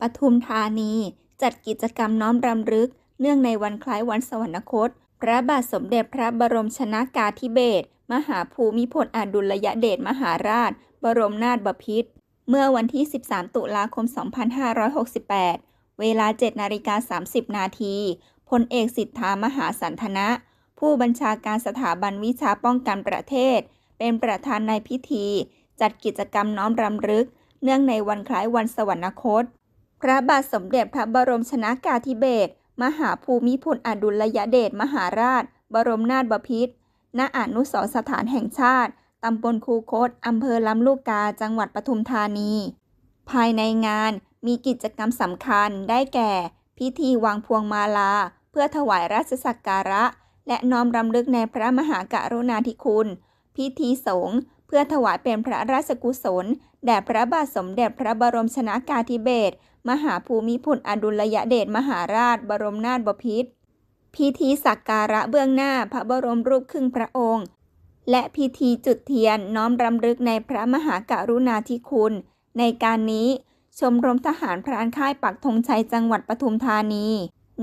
ปทุมธานี จัดกิจกรรมน้อมรำลึก เนื่องในวันคล้ายวันสวรรคต พระบาทสมเด็จพระบรมชนากาธิเบศรมหาภูมิพลอดุลยเดชมหาราช บรมนาถบพิตรเมื่อวันที่ 13 ตุลาคม 2568 เวลา 7 นาฬิกา 30 นาที พลเอกสิทธามหาสันทนะ ผู้บัญชาการสถาบันวิชาป้องกันประเทศ เป็นประธานในพิธี จัดกิจกรรมน้อมรำลึก เนื่องในวันคล้ายวันสวรรคต พระบาทสมเด็จพระบรมชนากาธิเบศรมหาภูมิพลอดุลยเดชมหาราช บรมนาถบพิตรณอนุสรสถานแห่งชาติตำบลคูคตอำเภอลำลูกกา จังหวัดปทุมธานี ภายในงานมีกิจกรรมสำคัญได้แก่ พิธีวางพวงมาลา เพื่อถวายราชสักการะ และน้อมรำลึกในพระมหากรุณาธิคุณ พิธีสงฆ์ เพื่อถวายเป็นพระราชกุศล แด่พระบาทสมเด็จพระบรมชนากาธิเบศรมหาภูมิพลอดุลยเดชมหาราช บรมนาถบพิตรพิธีสักการะเบื้องหน้าพระบรมรูปครึ่งพระองค์ และพิธีจุดเทียนน้อมรำลึกในพระมหากรุณาธิคุณ ในการนี้ชมรมทหารพรานค่ายปักธงชัยจังหวัดปทุมธานี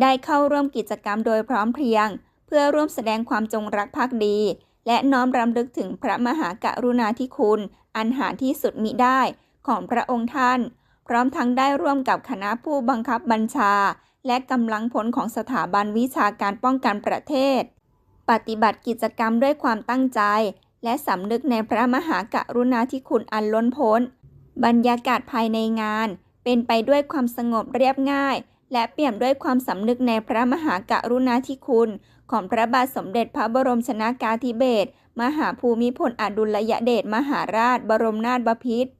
ได้เข้าร่วมกิจกรรมโดยพร้อมเพรียง เพื่อร่วมแสดงความจงรักภักดี และน้อมรำลึกถึงพระมหากรุณาธิคุณ อันหาที่สุดมิได้ของพระองค์ท่าน พร้อมทั้งได้ร่วมกับคณะผู้บังคับบัญชา และกำลังพลของสถาบันวิชาการป้องกันประเทศ ปฏิบัติกิจกรรมด้วยความตั้งใจ และสำนึกในพระมหากรุณาธิคุณอันล้นพ้น บรรยากาศภายในงาน เป็นไปด้วยความสงบเรียบง่าย และเปี่ยมด้วยความสำนึกในพระมหากรุณาธิคุณ ของพระบาทสมเด็จพระบรมชนากาธิเบศรมหาภูมิพลอดุลยเดชมหาราช บรมนาถบพิตร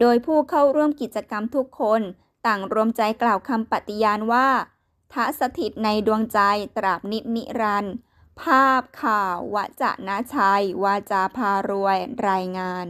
โดยผู้เข้าร่วมกิจกรรมทุกคน ต่างรวมใจกล่าวคำปฏิญาณว่าทะสถิตในดวงใจตราบนิจนิรันดร์ภาพข่าววจนะชัย วาจาพารวย รายงาน